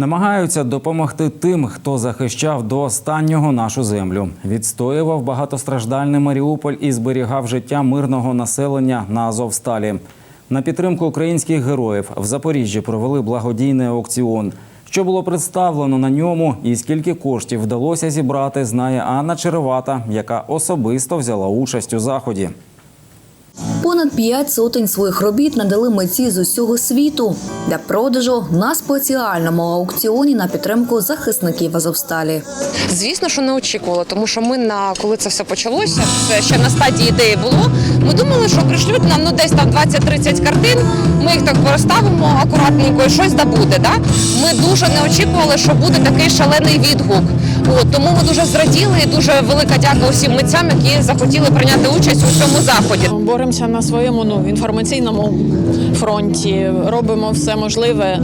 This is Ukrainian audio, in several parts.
Намагаються допомогти тим, хто захищав до останнього нашу землю, відстоював багатостраждальний Маріуполь і зберігав життя мирного населення на Азовсталі. На підтримку українських героїв в Запоріжжі провели благодійний аукціон. Що було представлено на ньому і скільки коштів вдалося зібрати, знає Анна Черевата, яка особисто взяла участь у заході. Понад п'ять сотень своїх робіт надали митці з усього світу для продажу на спеціальному аукціоні на підтримку захисників Азовсталі. Звісно, що не очікувала, тому що ми на коли це все почалося, це ще на стадії ідеї було. Ми думали, що пришлють нам ну десь там 20-30 картин. Ми їх так розставимо акуратненько і щось да буде. Да? Ми дуже не очікували, що буде такий шалений відгук. От, тому ми дуже зраділи і дуже велика дяка усім митцям, які захотіли прийняти участь у цьому заході. Боремося на своєму ну, інформаційному фронті, робимо все можливе,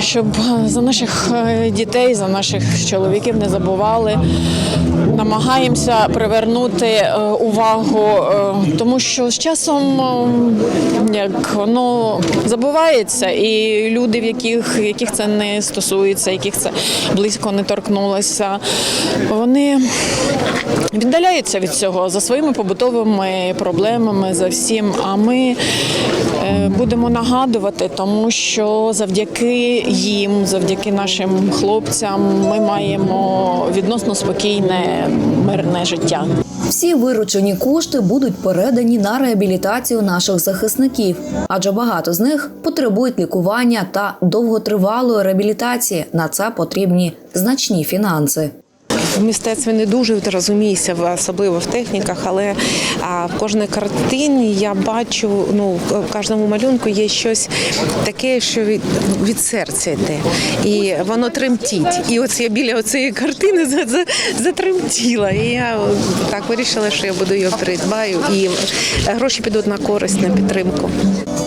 щоб за наших е, дітей, за наших чоловіків не забували. Намагаємося привернути е, увагу, е, тому що з часом е, як воно забувається, і люди, в яких, яких це не стосується, яких це близько не торкнулося, вони віддаляються від цього за своїми побутовими проблемами, за всім. А ми е, будемо нагадувати, тому що завдяки їм, завдяки нашим хлопцям, ми маємо відносно спокійне мирне життя. Всі виручені кошти будуть передані на реабілітацію наших захисників, адже багато з них потребують лікування та довготривалої реабілітації. На це потрібні значні фінанси. В мистецтві не дуже розуміюся, особливо в техніках, але в кожній картині я бачу, ну в кожному малюнку є щось таке, що від, від серця йде. І воно тремтить. І от я біля цієї картини за, за, затремтіла. І я так вирішила, що я буду її придбаю. І гроші підуть на користь, на підтримку.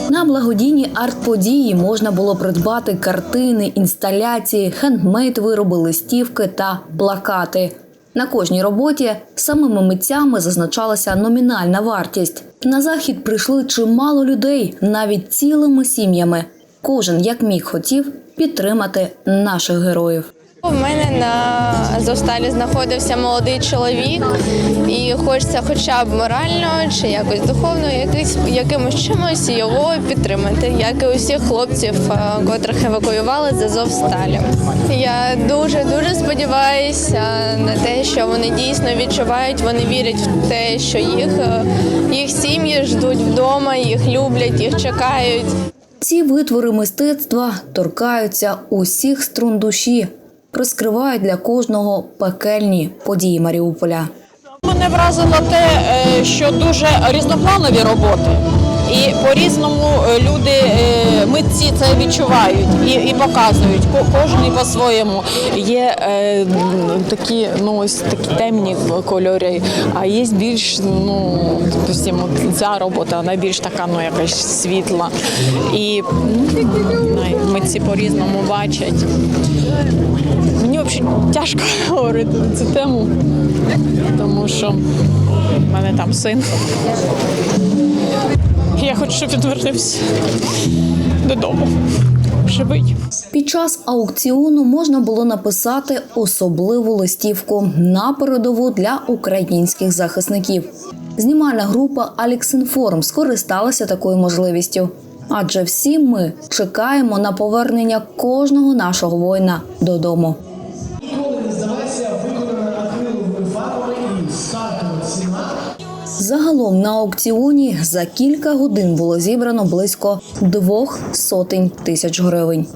На благодійні арт-події можна було придбати картини, інсталяції, хендмейд вироби, листівки та плакати. На кожній роботі самими митцями зазначалася номінальна вартість. На захід прийшли чимало людей, навіть цілими сім'ями. Кожен як міг хотів підтримати наших героїв. У мене на Азовсталі знаходився молодий чоловік, і хочеться хоча б морально чи якось духовно, якийсь якимось чимось його підтримати, як і усіх хлопців, е, котрих евакуювали з Азовсталі. Я дуже дуже сподіваюся на те, що вони дійсно відчувають, вони вірять в те, що їх, е, їх сім'ї ждуть вдома, їх люблять, їх чекають. Ці витвори мистецтва торкаються усіх струн душі, розкривають для кожного пекельні події Маріуполя. Мене вразило те, е, що дуже різнопланові роботи. І по-різному е, люди, е, митці це відчувають і, і показують. Кожен по-своєму. Є е, такі, ну ось такі темні кольори, а є більш, ну, допустимо, ця робота, вона більш така, ну якась світла. І знаю, митці по-різному бачать. Мені взагалі тяжко говорити на цю тему, тому що в мене там син. Я хочу, щоб він вернувся додому. Живий. Під час аукціону можна було написати особливу листівку на передову для українських захисників. Знімальна група Аліксінформ скористалася такою можливістю. Адже всі ми чекаємо на повернення кожного нашого воїна додому. Загалом на аукціоні за кілька годин було зібрано близько двох сотень тисяч гривень.